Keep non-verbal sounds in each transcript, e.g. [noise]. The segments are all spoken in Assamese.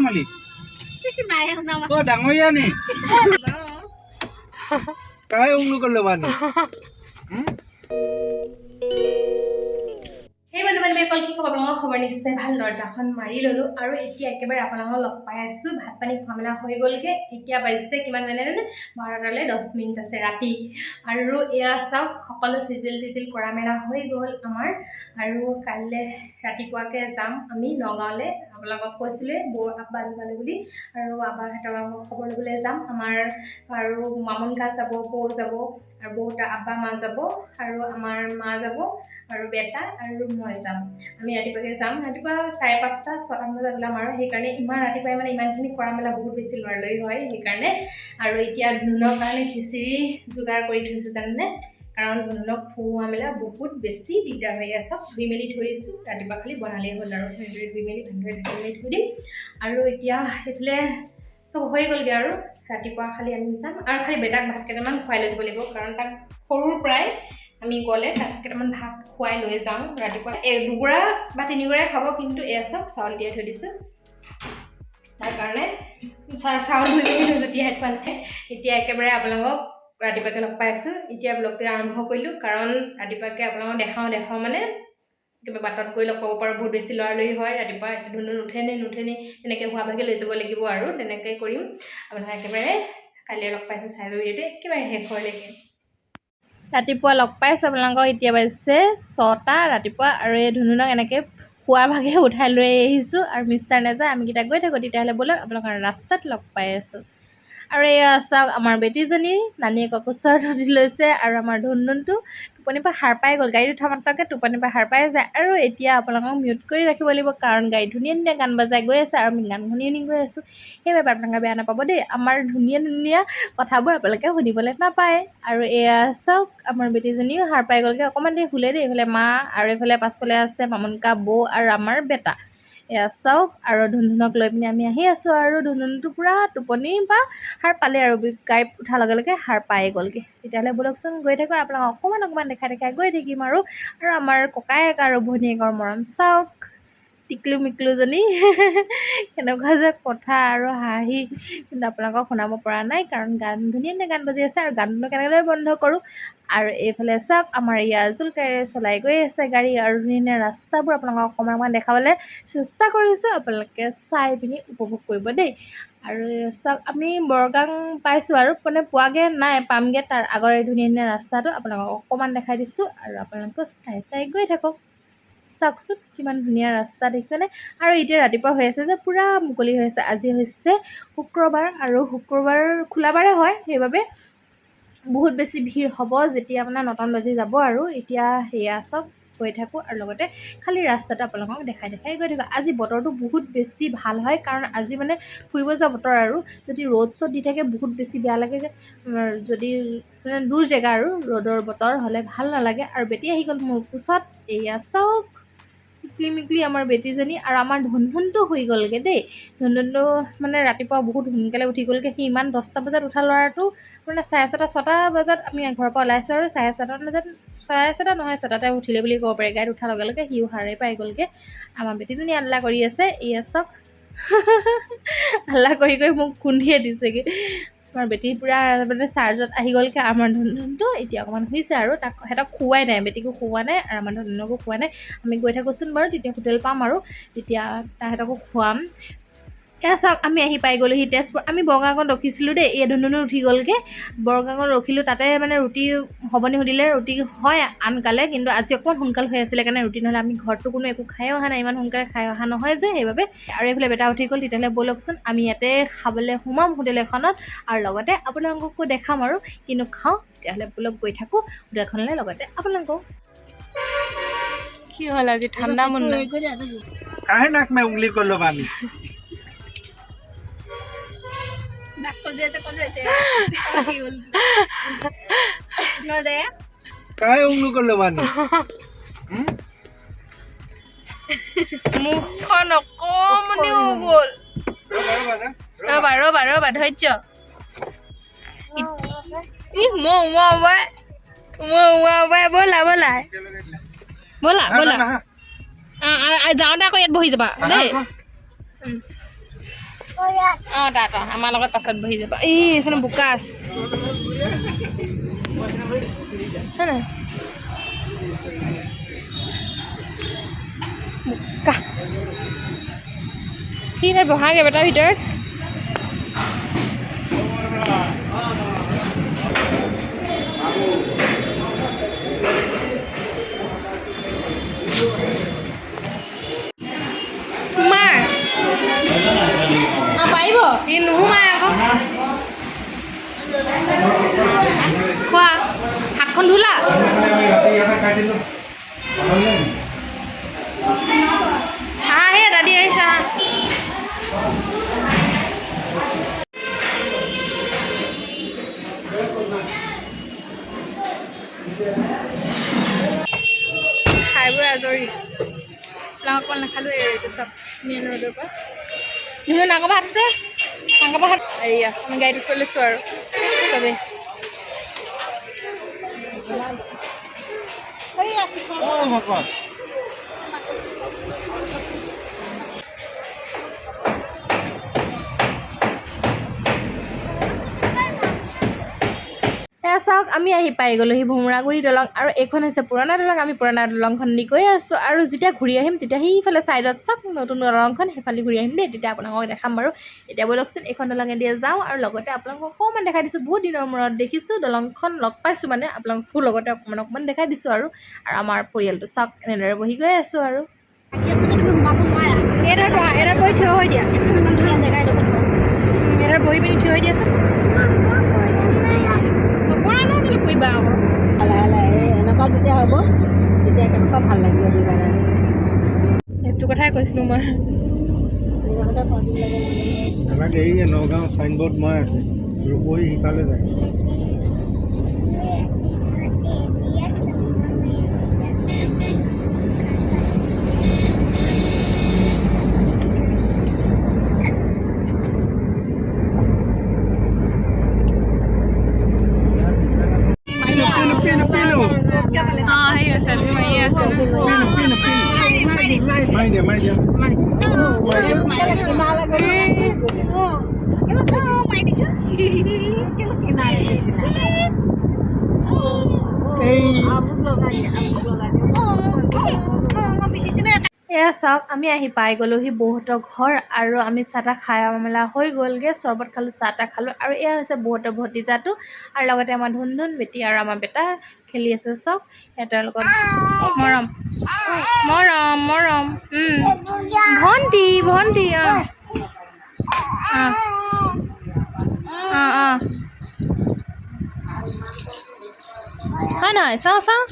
মালিক অ ডাঙৰীয়া নি কাই উংলু কৰিলে বানি কি খবৰ আপোনালোকৰ খবৰ নিশ্চয় ভাল। দৰ্জাখন মাৰি ল'লোঁ আৰু এতিয়া একেবাৰে আপোনালোকক লগ পাই আছোঁ। ভাত পানী খোৱা মেলা হৈ গ'লগৈ। এতিয়া বাজিছে কিমান জানে জানে? বাৰটালৈ দহ মিনিট আছে ৰাতি। আৰু এয়া চাওক সকলো চিজিল টিজিল কৰা মেলা হৈ গ'ল আমাৰ। আৰু কাইলৈ ৰাতিপুৱাকৈ যাম আমি নগাঁৱলৈ। আপোনালোকক কৈছিলোঁ বৌ আব্বা লগালে বুলি। আৰু আব্বাহঁতৰ খবৰ ল'বলৈ যাম। আমাৰ আৰু মামুন গাত যাব বৌ যাব আৰু বৌহঁতৰ আব্বা মা যাব আৰু আমাৰ মা যাব আৰু বেটা আৰু মই যাম। আমি ৰাতিপুৱাকৈ যাম। ৰাতিপুৱা চাৰে পাঁচটা ছটামান বজাত ওলাম আৰু সেইকাৰণে ইমান ৰাতিপুৱাই মানে ইমানখিনি কৰা মেলা বহুত বেছি লৰালৰি হয় সেইকাৰণে। আৰু এতিয়া ধুনুৰ কাৰণে খিচিৰি যোগাৰ কৰি থৈছোঁ জানেনে? কাৰণ ধুনুক খুওৱা মেলা বহুত বেছি দিগদাৰ হৈ আছে। ধুই মেলি থৈ দিছোঁ। ৰাতিপুৱা খালি বনালেই হ'ল আৰু ভালদৰে ধুই মেলি ভালদৰে ধুই মেলি থৈ দিম। আৰু এতিয়া সেইফালে চব হৈ গ'লগৈ আৰু। ৰাতিপুৱা খালি আমি যাম। আৰু খালি বেটাক ভাত কেইটামান খুৱাই লৈ যাব লাগিব। কাৰণ তাক সৰুৰ পৰাই আমি গ'লে তাক কেইটামান ভাত খুৱাই লৈ যাওঁ ৰাতিপুৱা। এই দুগৰা বা তিনিগৰাই খাব কিন্তু এয়া চাওক চাউল তিয়াই থৈ দিছোঁ। তাৰ কাৰণে চাউল মেলি থৈছোঁ তিয়াই থোৱা নাই এতিয়া একেবাৰে আপোনালোকক ৰাতিপুৱাকৈ লগ পাই আছোঁ এতিয়া ব্লগটো আৰম্ভ কৰিলোঁ। কাৰণ ৰাতিপুৱাকৈ আপোনালোকক দেখাওঁ দেখাওঁ মানে কিবা বাটত গৈ লগ পাব পাৰোঁ। বহুত বেছি লৰালৰি হয় ৰাতিপুৱা ধুনু নুঠে নে নুঠে নে তেনেকৈ হোৱা ভাগে লৈ যাব লাগিব আৰু তেনেকৈ কৰিম। আপোনালোকে একেবাৰে কাইলৈ লগ পাইছোঁ চাই লৈ ভিডিঅ'টো। একেবাৰে শেষলৈকে ৰাতিপুৱা লগ পাইছোঁ আপোনালোকক এতিয়া বাজিছে ছটা ৰাতিপুৱা আৰু এই ধুনুনক এনেকৈ শোৱাৰ ভাগে উঠাই লৈ আহিছোঁ। আৰু মিষ্টাৰ নাযায় আমিকেইটা গৈ থাকোঁ তেতিয়াহ'লে বোলে আপোনালোকৰ ৰাস্তাত লগ পাই আছোঁ। আৰু এয়া চাওক আমাৰ বেটীজনী নানীয়েকক ওচৰত উঠি লৈছে আৰু আমাৰ ধুনুনটো টোপনিৰ পৰা সাৰ পাই গ'ল। গাড়ীত উঠা মাত্ৰকৈ টোপনিৰ পৰা সাৰ পাই যায়। আৰু এতিয়া আপোনালোকক মিউট কৰি ৰাখিব লাগিব কাৰণ গাড়ী ধুনীয়া ধুনীয়া গান বজাই গৈ আছে আৰু আমি গান শুনি শুনি গৈ আছোঁ। সেইবাবে আপোনালোকে বেয়া নাপাব দেই। আমাৰ ধুনীয়া ধুনীয়া কথাবোৰ আপোনালোকে শুনিবলৈ নাপায়। আৰু এয়া চাওক আমাৰ বেটীজনীও সাৰ পাই গ'লগৈ। অকণমান দেৰি শুলে দেই এইফালে মা আৰু এইফালে পাছফালে আছে মামুনকা বৌ আৰু আমাৰ বেটা। এয়া চাওক আৰু ধুনধুনক লৈ পিনি আমি আহি আছোঁ আৰু ধুনধুনটো পূৰা টোপনি বা সাৰ পালে আৰু গাড়ী উঠাৰ লগে লগে সাৰ পাই গ'লগৈ। তেতিয়াহ'লে ব'লকচোন গৈ থাকোঁ আপোনাক অকণমান অকণমান দেখাই দেখাই গৈ থাকিম আৰু। আৰু আমাৰ ককায়েক আৰু ভনীয়েকৰ মৰম চাওক টিকলু মিকলুজনী [laughs] কেনেকুৱা যে কথা আৰু হাঁহি। কিন্তু আপোনালোকক শুনাব পৰা নাই কাৰণ গান ধুনীয়া ধুনীয়া গান বাজি আছে আৰু গানটো কেনেদৰে বন্ধ কৰোঁ আৰু এইফালে চাওক আমাৰ ইয়াৰ জুলকাৰে চলাই গৈ আছে গাড়ী আৰু ধুনীয়া ৰাস্তাবোৰ আপোনালোকক অকণমান অকণমান দেখাবলৈ চেষ্টা কৰিছোঁ আপোনালোকে চাই পিনি উপভোগ কৰিব দেই। আৰু চাওক আমি বৰগাং পাইছোঁ আৰু মানে পোৱাগৈ নাই পামগৈ তাৰ আগৰ ধুনীয়া ধুনীয়া ৰাস্তাটো আপোনালোকক অকণমান দেখাই দিছোঁ আৰু আপোনালোকে চাই চাই গৈ থাকক। চাওকচোন কিমান ধুনীয়া ৰাস্তা দেখিছেনে? আৰু এতিয়া ৰাতিপুৱা হৈ আছে যে পূৰা মুকলি হৈ আছে আজি হৈছে শুক্ৰবাৰ আৰু শুক্ৰবাৰ খোলাবাৰে হয় সেইবাবে বহুত বেছি ভিৰ হ'ব যেতিয়া আপোনাৰ নটামান বাজি যাব আৰু এতিয়া সেয়া চাওক গৈ থাকোঁ আৰু লগতে খালী ৰাস্তাটো আপোনালোকক দেখাই দেখাই গৈ থাকোঁ। আজি বতৰটো বহুত বেছি ভাল হয় কাৰণ আজি মানে ফুৰিব যোৱা বতৰ আৰু। যদি ৰ'দ চ'দ দি থাকে বহুত বেছি বেয়া লাগে যদি মানে দূৰ জেগা আৰু ৰ'দৰ বতৰ হ'লে ভাল নালাগে। আৰু বেটি আহি গ'ল মোৰ কোচত এয়া চাওক। টিকলি মিকলি আমাৰ বেটীজনী আৰু আমাৰ ধুনধুনটো শুই গ'লগৈ দেই। ধুনধুনটো মানে ৰাতিপুৱা বহুত সোনকালে উঠি গ'লগৈ। সি ইমান দহটা বজাত উঠা ল'ৰাটো মানে চাৰে ছটা ছটা বজাত আমি ঘৰৰ পৰা ওলাইছোঁ আৰু চাৰে ছটামান বজাত, চাৰে ছটা নহয়, ছটাতে উঠিলে বুলি ক'ব পাৰি। গাড়ীত উঠাৰ লগে লগে সিও সাৰে পাই গ'লগৈ। আমাৰ বেটীজনী আল্লা কৰি আছে এয়া চাওক [laughs] আল্লা কৰি কৰি মোক খুন্দিয়ে দিছেগৈ। আমাৰ বেটী পূৰা মানে চাৰ্জত আহি গ'লগৈ আমাৰ ধুনধুনটো এতিয়া অকণমান শুইছে আৰু তাক সিহঁতক খুওৱাই নাই বেটীকো খুওৱা নাই আৰু আমাৰ ধুনধুনকো খুওৱা নাই। আমি গৈ থাকোঁচোন বাৰু তেতিয়া হোটেল পাম আৰু তেতিয়া তাহাঁতকো খুৱাম। এয়া চাওক আমি আহি পাই গ'লোহি তেজপুৰ আমি বৰগাঙত ৰখিছিলোঁ দেই। এই ধুনুনো উঠি গ'লগৈ। বৰগাঙত ৰখিলোঁ তাতে মানে ৰুটি হ'বনি সুধিলে ৰুটি হয় আনকালে কিন্তু আজি অকণমান সোনকাল হৈ আছিলে কাৰণে ৰুটি নহ'লে আমি ঘৰতো কোনো একো খাই অহা নাই। ইমান সোনকালে খাই অহা নহয় যে সেইবাবে। আৰু এইফালে বেটা উঠি গ'ল তেতিয়াহ'লে ব'লকচোন আমি ইয়াতে খাবলৈ সোমাম হোটেল এখনত। আৰু লগতে আপোনালোককো দেখাম আৰু কিনো খাওঁ তেতিয়াহ'লে ব'লক গৈ থাকোঁ হোটেলখনলৈ লগতে আপোনালোকক। কি হ'ল আজি? ঠাণ্ডা মন নাই। কাহে নাক মে উংলি কৰিলে বানি কাহে উংলু কৰিলে বানি হুম? মুখখন অকণমানি হৈ গ'ল ৰ'বা, ৰ'বা, যা। ৰ'বা ৰ'বা ৰ'বা ধৈৰ্য ই মই উমা উমাই উমা উমা উমাই ব'লা ব'লা একেলগে দিলে। ব'লা আহা, ব'লা আহা, আ, আ, আ, যাওঁতে আকৌ ইয়াত বহি যাবা আহা, দেই আহা। অঁ তাত অঁ আমাৰ লগত পাছত বহি যাব। এই এইখন বোকা আছে। হয়নে বোকা। তাত বহাগে বেটাৰ ভিতৰত। নোসোমাই আকৌ। খোৱা হাতখন ধুলা? আহা সেই দাদী আহিছে। আহা খাই বৈ আজৰি। লাও অকণ নাখালোঁ এই এইটো চব। মেইন ৰোডৰ পৰা। ধুনু নাকৰ ভাত আছে? নাকৰ ভাত এইয়া আমি গাড়ীটোত থৈ লৈছোঁ আৰু চবেই। অ' ভকত চাওক আমি আহি পাই গ'লোহি ভোমোৰাগুৰি দলং আৰু এইখন হৈছে পুৰণা দলং। আমি পুৰণা দলংখন দি গৈ আছোঁ আৰু যেতিয়া ঘূৰি আহিম তেতিয়া সেইফালে ছাইডত চাওক নতুন দলংখন সেইফালে ঘূৰি আহিম দেই। তেতিয়া আপোনালোকক দেখাম বাৰু। এতিয়া ব'লকচোন এইখন দলঙেদিয়ে যাওঁ আৰু লগতে আপোনালোকক অকণমান দেখাই দিছোঁ। বহুত দিনৰ মূৰত দেখিছোঁ দলংখন লগ পাইছোঁ মানে। আপোনালোকো লগতে অকণমান অকণমান দেখাই দিছোঁ আৰু। আৰু আমাৰ পৰিয়ালটো চাওক এনেদৰে বহি গৈ আছোঁ আৰু। বহি থিয় হৈ দিয়া। বহি পিনি থিয় হৈ দিয়াচোন ন আকৌ। লাহে লাহে এনেকুৱা যেতিয়া হ'ব তেতিয়া কেনেকুৱা ভালো লাগিব দিবা সেইটো কথাই কৈছিলোঁ মই। নগাঁও চাইনবোৰ্ড মই আছে। ৰূপহী সিফালে যায় পিনো পিনো পিনো পিনো অঁ হেৰি আছে তুমি মাৰি আছে পিনো পিনো পিনো মাৰি দিয়া মাৰি দিয়া মাৰি দিয়া এই এয়া চাওক, আমি আহি পাই গ'লোহি বৌহঁতৰ ঘৰ আৰু আমি চাহ তাহ খাই মেলা হৈ গ'লগৈ। চৰবত খালোঁ চাহ তাহ খালোঁ আৰু এয়া হৈছে বৌহঁতৰ ভতিজাটো আৰু লগতে আমাৰ ধুন ধুন বেটি আৰু আমাৰ বেটা খেলি আছে, চাওক। সিহঁতৰ লগত মৰম। মৰম মৰম উম। ভণ্টি ভণ্টি অঁ অঁ অঁ অঁ হয় নহয় চাওঁ চাওঁ।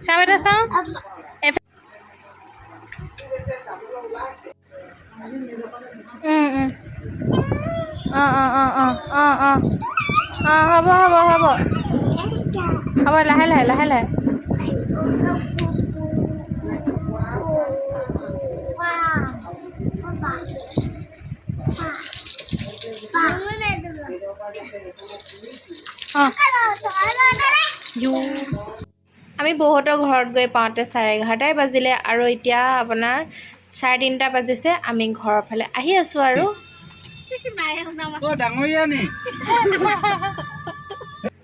চাওঁ বেটা চাওঁ। এফ- উম, উম। অঁ অঁ অঁ অঁ অঁ অঁ হ'ব হ'ব হ'ব. হ'ব লাহে লাহে লাহে লাহে. আমি বহুতৰ ঘৰত গৈ পাওঁতে চাৰে এঘাৰটাই বাজিলে আৰু এতিয়া আপোনাৰ চাৰে তিনিটা বাজিছে আমি ঘৰৰ ফালে আহি আছোঁ আৰু। অ' ডাঙৰীয়া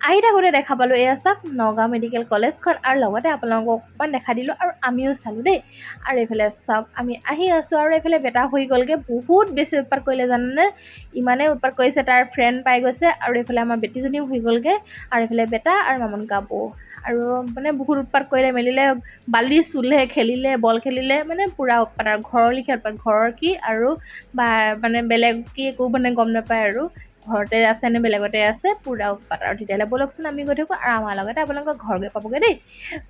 আহি থাকোঁতে দেখা পালোঁ এয়া চাওক নগাঁও মেডিকেল কলেজখন আৰু লগতে আপোনালোকক অকণমান দেখা দিলোঁ আৰু আমিও চালোঁ দেই। আৰু এইফালে চাওক আমি আহি আছোঁ আৰু এইফালে বেটা হৈ গ'লগৈ বহুত বেছি উৎপাত কৰিলে জানেনে? ইমানেই উৎপাত কৰিছে তাৰ ফ্ৰেণ্ড পাই গৈছে আৰু এইফালে আমাৰ বেটীজনীও হৈ গ'লগৈ। আৰু এইফালে বেটা আৰু মামন গাবৌ আৰু মানে বহুত উৎপাত কৰিলে মেলিলে বালি চুলে খেলিলে বল খেলিলে মানে পূৰা উৎপাত আৰু ঘৰৰ লিখীয়া উৎপাত ঘৰৰ কি আৰু বা মানে বেলেগ কি একো মানে গম নাপায় আৰু। ঘৰতে আছে নে বেলেগতে আছে পূৰা উৎপাত আৰু তেতিয়াহ'লে ব'লকচোন আমি গৈ থাকোঁ আৰু আমাৰ লগতে আপোনালোকৰ ঘৰ গৈ পাবগৈ দেই।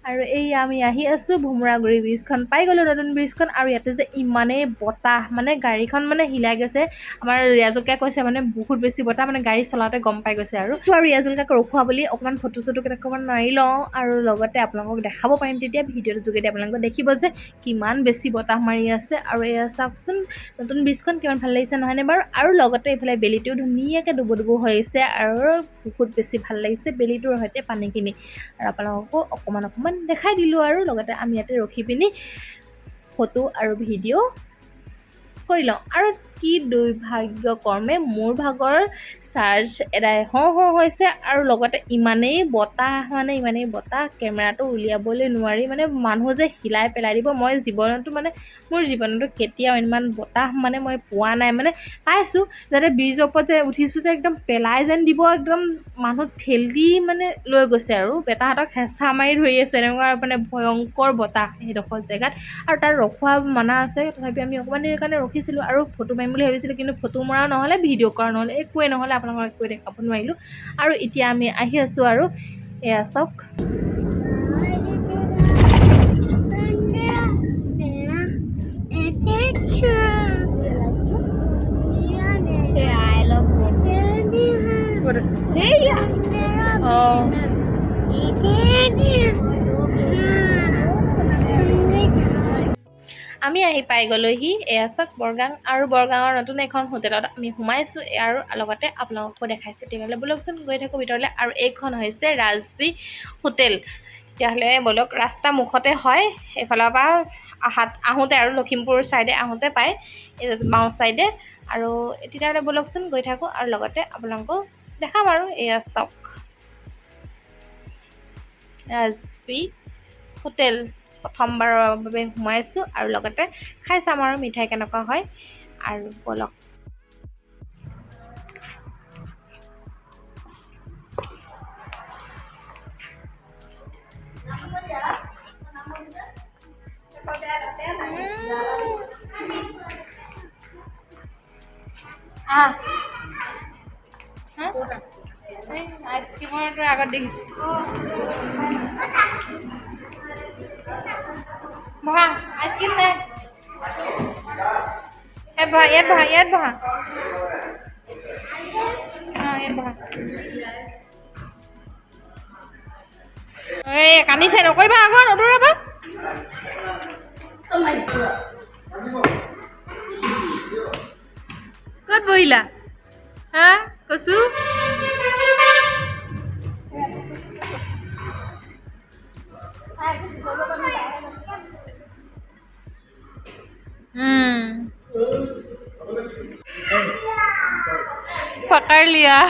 আৰু এই আমি আহি আছোঁ ভোমোৰাগুৰি ব্ৰিজখন পাই গ'লোঁ নতুন ব্ৰিজখন আৰু ইয়াতে যে ইমানেই বতাহ মানে গাড়ীখন মানে হিলাই গৈছে। আমাৰ ৰিয়াজুলকাই কৈছে মানে বহুত বেছি বতাহ মানে গাড়ী চলাওঁতে গম পাই গৈছে আৰু। চ' আৰু ৰিয়াজুলকাক ৰখোৱা বুলি অকণমান ফটো চটো কেইটামান মাৰি লওঁ আৰু লগতে আপোনালোকক দেখাব পাৰিম তেতিয়া ভিডিঅ'টোৰ যোগেদি আপোনালোকে দেখিব যে কিমান বেছি বতাহ মাৰি আছে। আৰু এয়া চাওকচোন নতুন ব্ৰিজখন কিমান ভাল লাগিছে নহয়নে বাৰু? আৰু লগতে এইফালে বেলিটোও ধুনীয়াকৈ ধুনীয়াকৈ ডুবু ডুবু হৈ আহিছে আৰু বহুত বেছি ভাল লাগিছে বেলিটোৰ সৈতে পানীখিনি। আৰু আপোনালোককো অকণমান অকণমান দেখাই দিলোঁ আৰু লগতে আমি ইয়াতে ৰখি পিনি ফটো আৰু ভিডিঅ' কৰি লওঁ। আৰু কি দুৰ্ভাগ্যক্ৰমে মোৰ ভাগৰ চাৰ্জ এদাই হওঁ হওঁ হৈছে আৰু লগতে ইমানেই বতাহ মানে ইমানেই বতাহ কেমেৰাটো উলিয়াবলৈ নোৱাৰি মানে মানুহ যে হিলাই পেলাই দিব মই জীৱনতো মানে মোৰ জীৱনতো কেতিয়াও ইমান বতাহ মানে মই পোৱা নাই মানে পাইছোঁ যাতে ব্ৰিজৰ ওপৰত যে উঠিছোঁ যে একদম পেলাই যেন দিব একদম মানুহ ঠেলি মানে লৈ গৈছে আৰু বেটাহঁতক হেঁচা মাৰি ধৰি আছে এনেকুৱা মানে ভয়ংকৰ বতাহ সেইডোখৰ জেগাত আৰু তাত ৰখোৱা মানা আছে তথাপি আমি অকণমান দেৰিৰ কাৰণে ৰখিছিলোঁ আৰু ফটো মাৰিম বুলি ভাবিছিলোঁ, কিন্তু ফটো মৰা নহ'লে, ভিডিঅ' কৰা নহ'লে একোৱেই নহ'লে, আপোনালোকক একোৱে দেখাব নোৱাৰিলোঁ। আৰু এতিয়া আমি আহি আছোঁ আৰু, এয়া চাওক। অঁ। আমি আহি পাই গ'লোহি চাওক বৰগাং আৰু বৰগাঙৰ নতুন এখন হোটেলত আমি সোমাইছোঁ। আৰু লগতে আপোনালোককো দেখাইছোঁ। তেতিয়াহ'লে ব'লকচোন গৈ থাকোঁ ভিতৰলৈ। আৰু এইখন হৈছে ৰাজবি হোটেল। তেতিয়াহ'লে ব'লক ৰাস্তা মুখতে হয়। এইফালৰ পৰা আহাত আহোঁতে আৰু লখিমপুৰ ছাইডে আহোঁতে পায়। বাওঁ ছাইডে আৰু তেতিয়াহ'লে ব'লকচোন গৈ থাকোঁ। আৰু লগতে আপোনালোকক দেখাম আৰু এয়া চাওক ৰাজবি হোটেল। প্ৰথমবাৰৰ বাবে সোমাইছোঁ আৰু লগতে খাই চাম আৰু মিঠাই কেনেকুৱা হয় আৰু ব'লক। আইচক্ৰীমৰ আগত দেখিছোঁ। ইয়াত বহা ইয়াত বহা ইয়াত বহা অঁ ইয়াত বহা এই কান্দিছে নকৰিবা আকৌ নদৌৰাবা ক'ত বহিলা হা কচু pa Carly ya.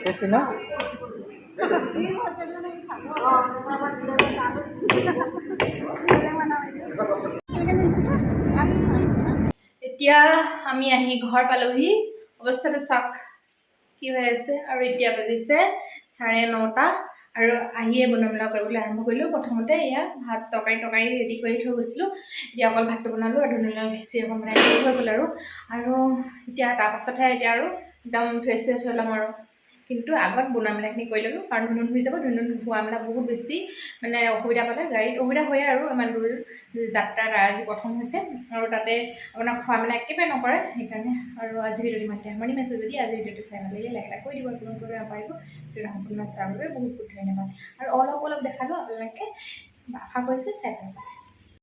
Terus এতিয়া আমি আহি ঘৰ পালোহি। অৱস্থাটো চাওক কি হৈ আছে। আৰু এতিয়া বাজিছে চাৰে নটা। আৰু আহিয়ে বনোৱা মেলা কৰিবলৈ আৰম্ভ কৰিলোঁ। প্ৰথমতে এয়া ভাত তৰকাৰী তৰকাৰী ৰেডি কৰি থৈ গৈছিলোঁ। এতিয়া অকল ভাতটো বনালোঁ আৰু ধুনীয়া খিচিৰি অকণ বনাই হৈ গ'ল আৰু। আৰু এতিয়া তাৰপাছতহে এতিয়া আৰু একদম ফ্ৰেছ ফ্ৰেছ হৈ ল'ম আৰু। কিন্তু আগত বনোৱা মেলাখিনি কৰি ল'লোঁ কাৰণ ধুনুন হৈ যাব ধুনুন হোৱা মেলা বহুত বেছি মানে অসুবিধা পালে গাড়ীত অসুবিধা হয়ে আৰু ইমান দূৰ যাত্ৰা তাৰ আজি প্ৰথম হৈছে আৰু তাতে আপোনাক খোৱা মেলা একেবাৰে নকৰে সেইকাৰণে আৰু আজি ভিডিঅ'টো ইমানতে সামৰণি মাৰিছোঁ যদি আজি ভিডিঅ'টো চাই লাগিলে লাইক এটা কৰি দিব কৰিব নাপাৰিব ভিডিঅ'টো সম্পূৰ্ণ চোৱাৰ বাবে বহুত বহুত ধন্যবাদ। আৰু অলপ অলপ দেখালোঁ আপোনালোকে আশা কৰিছোঁ চাই ভাল পায়